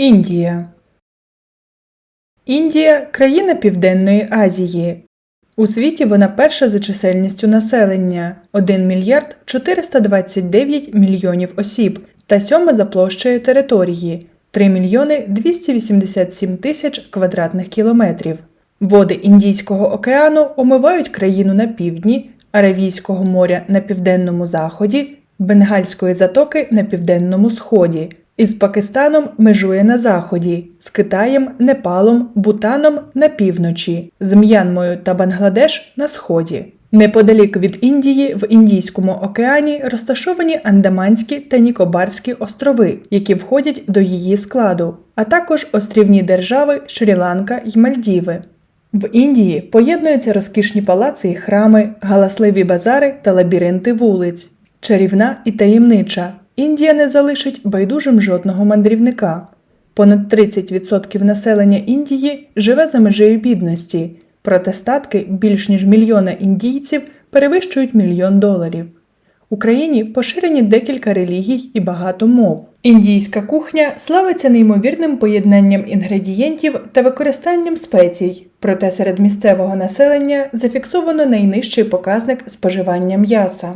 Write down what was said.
Індія. Індія країна Південної Азії. У світі вона перша за чисельністю населення 1 мільярд 429 мільйонів осіб та сьома за площею території 3 мільйони 287 тисяч квадратних кілометрів. Води Індійського океану омивають країну на півдні, Аравійського моря на південному заході, Бенгальської затоки на південному сході. Із Пакистаном межує на заході, з Китаєм, Непалом, Бутаном на півночі, з М'янмою та Бангладеш на сході. Неподалік від Індії в Індійському океані розташовані Андаманські та Нікобарські острови, які входять до її складу, а також острівні держави Шрі-Ланка й Мальдіви. В Індії поєднуються розкішні палаци і храми, галасливі базари та лабіринти вулиць. Чарівна і таємнича. Індія не залишить байдужим жодного мандрівника. Понад 30% населення Індії живе за межею бідності, проте статки більш ніж мільйона індійців перевищують мільйон доларів. Україні поширені декілька релігій і багато мов. Індійська кухня славиться неймовірним поєднанням інгредієнтів та використанням спецій, проте серед місцевого населення зафіксовано найнижчий показник споживання м'яса.